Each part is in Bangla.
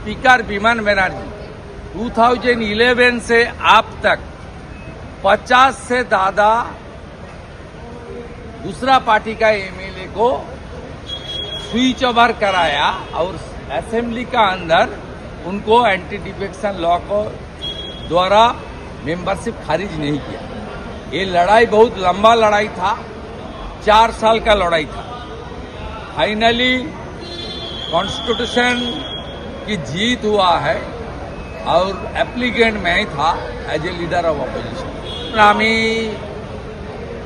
स्पीकर विमान बनर्जी 2011 से अब तक 50 से ज़्यादा दूसरा पार्टी का एमएलए को स्विच ओवर कराया और असेंबली का अंदर उनको एंटी डिफेक्शन लॉ को द्वारा मेंबरशिप खारिज नहीं किया। ये लड़ाई बहुत लंबा लड़ाई था, चार साल का लड़ाई था। फाइनली कॉन्स्टिट्यूशन की जीत हुआ है और অ্যাপ্লিকেন্ট मैं ही था as a leader of opposition আমি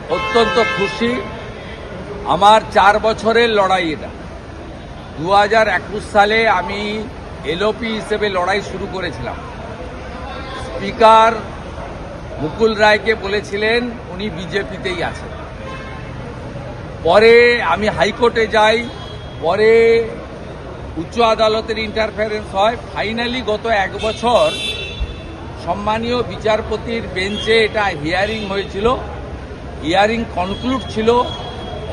অত্যন্ত খুশি আমার চার বছরের লড়াই এটা দু হাজার একুশ সালে আমি এলওপি হিসেবে লড়াই শুরু করেছিলাম স্পিকার মুকুল রায়কে বলেছিলেন উনি বিজেপিতেই আছেন পরে আমি হাইকোর্টে যাই পরে উচ্চ আদালতের ইন্টারফারেন্স হয়। ফাইনালি গত এক বছর সম্মানীয় বিচারপতির বেঞ্চে এটা হিয়ারিং হয়েছিল। হিয়ারিং কনক্লুড ছিল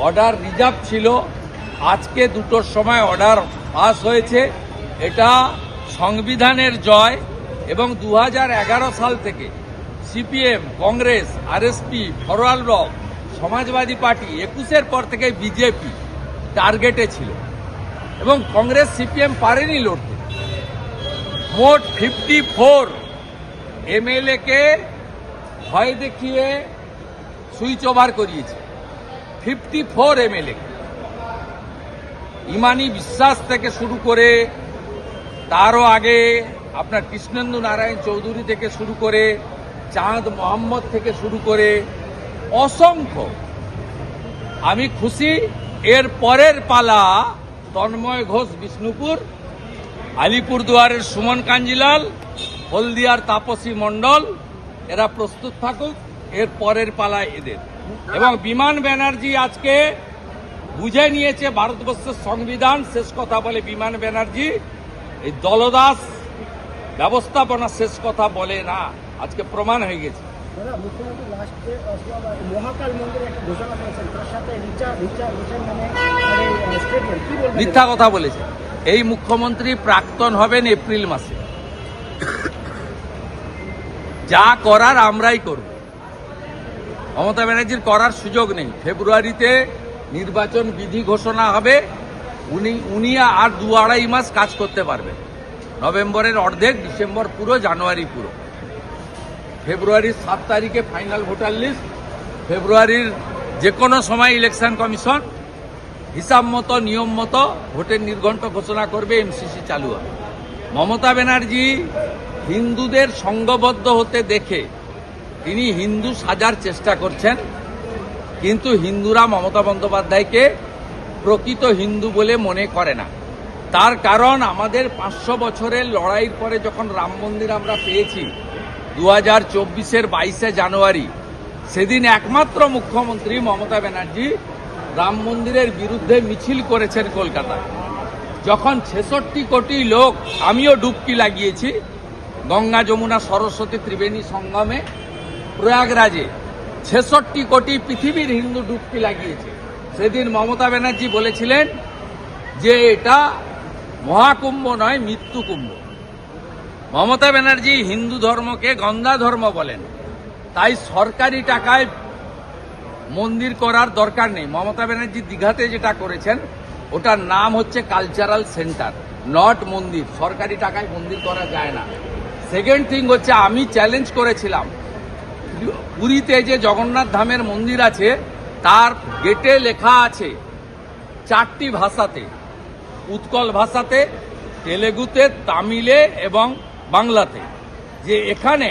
অর্ডার রিজার্ভ ছিল। আজকে দুটোর সময় অর্ডার পাস হয়েছে। এটা সংবিধানের জয় এবং দু হাজার এগারো সাল থেকে CPM, Congress RSP Forward Bloc, Samajwadi Party, একুশের পর থেকে বিজেপি টার্গেটে ছিল। এবং কংগ্রেস সিপিএম পারেনি লড়তে। মোট ফিফটি ফোর এমএলএ কে ভয় দেখিয়ে সুইচ ওভার করিয়েছে। Fifty four MLA. ইমানি বিশ্বাস থেকে শুরু করে তারও আগে আপনার কৃষ্ণেন্দু নারায়ণ চৌধুরী থেকে শুরু করে চাঁদ মোহাম্মদ থেকে শুরু করে অসংখ্য। আমি খুশি, এর পরের পালা তন্ময় ঘোষ বিষ্ণুপুর, আলিপুরদুয়ারের সুমন কাঞ্জিলাল, হলদিয়ার তাপসী মণ্ডল, এরা প্রস্তুত থাকুক, এর পরের পালা এদের। এবং বিমান ব্যানার্জি আজকে বুঝে নিয়েছে ভারতবর্ষের সংবিধান, শেষ কথা বলে বিমান ব্যানার্জি, এই দলদাস ব্যবস্থাপনা শেষ কথা বলে না, আজকে প্রমাণ হয়ে গেছে। দাদা, মুখ্যমন্ত্রী লাস্টে মহাকাল মন্দিরে একটা ঘোষণা করেছেন। তার সাথে রিচা রিচা রিচা মানে মিথ্যা কথা বলেছে। এই মুখ্যমন্ত্রী প্রাক্তন হবেন এপ্রিল মাসে। যা করার আমরাই করব। মমতা ব্যানার্জির করার সুযোগ নেই। ফেব্রুয়ারিতে নির্বাচন বিধি ঘোষণা হবে। উনি উনি আর দু আড়াই মাস কাজ করতে পারবেন। নভেম্বরের অর্ধেক, ডিসেম্বর পুরো, জানুয়ারি পুরো। ফেব্রুয়ারির সাত তারিখে ফাইনাল ভোটার লিস্ট, ফেব্রুয়ারির যে কোনো সময় ইলেকশন কমিশন হিসাব মতো, নিয়ম মতো ভোটের নির্ঘণ্ট ঘোষণা করবে এমসিসি চালু হবে মমতা ব্যানার্জি হিন্দুদের সঙ্গবদ্ধ হতে দেখে তিনি হিন্দু সাজার চেষ্টা করছেন, কিন্তু হিন্দুরা মমতা বন্দ্যোপাধ্যায়কে প্রকৃত হিন্দু বলে মনে করে না। তার কারণ আমাদের পাঁচশো বছরের লড়াইয়ের পরে যখন রাম মন্দির আমরা পেয়েছি দু হাজার চব্বিশের বাইশে জানুয়ারি। সেদিন একমাত্র মুখ্যমন্ত্রী মমতা ব্যানার্জি রাম মন্দিরের বিরুদ্ধে মিছিল করেছেন কলকাতায়। যখন ছেষট্টি কোটি লোক, আমিও ডুবকি লাগিয়েছি, গঙ্গা যমুনা সরস্বতী ত্রিবেণী সঙ্গমে, প্রয়াগরাজে ছেষট্টি কোটি পৃথিবীর হিন্দু ডুবকি লাগিয়েছে। সেদিন মমতা ব্যানার্জি বলেছিলেন যে এটা মহাকুম্ভ নয় মৃত্যু কুম্ভ মমতা ব্যানার্জি হিন্দু ধর্মকে গন্ধা ধর্ম বলেন। তাই সরকারি টাকায় মন্দির করার দরকার নেই। মমতা ব্যানার্জি দীঘাতে যেটা করেছেন, ওটার নাম হচ্ছে কালচারাল সেন্টার, নট মন্দির। সরকারি টাকায় মন্দির করা যায় না। সেকেন্ড থিং হচ্ছে, আমি চ্যালেঞ্জ করেছিলাম, পুরীতে যে জগন্নাথ ধামের মন্দির আছে, তার গেটে লেখা আছে চারটি ভাষাতে, উৎকল ভাষাতে, তেলেগুতে, তামিলে এবং বাংলাতে, যে এখানে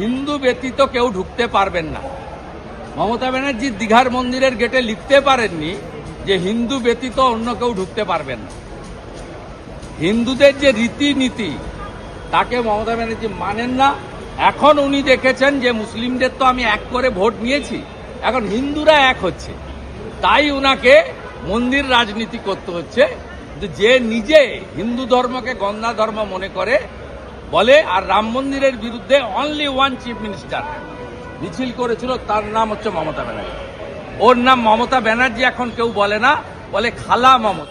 হিন্দু ব্যতীত কেউ ঢুকতে পারবেন না। মমতা ব্যানার্জি দীঘার মন্দিরের গেটে লিখতে পারেননি যে হিন্দু ব্যতীত অন্য কেউ ঢুকতে পারবেন না। হিন্দুদের যে রীতিনীতি, তাকে মমতা ব্যানার্জি মানেন না। এখন উনি দেখেছেন যে মুসলিমদের তো আমি এক করে ভোট নিয়েছি, এখন হিন্দুরা এক হচ্ছে। তাই উনাকে মন্দির রাজনীতি করতে হচ্ছে। যে নিজে হিন্দু ধর্মকে গন্ধা ধর্ম মনে করে বলে, আর রাম মন্দিরের বিরুদ্ধে অনলি ওয়ান চিফ মিনিস্টার মিছিল করেছিল, তার নাম হচ্ছে মমতা ব্যানার্জি। ওর নাম মমতা ব্যানার্জি এখন কেউ বলে না, বলে খালা মমতা।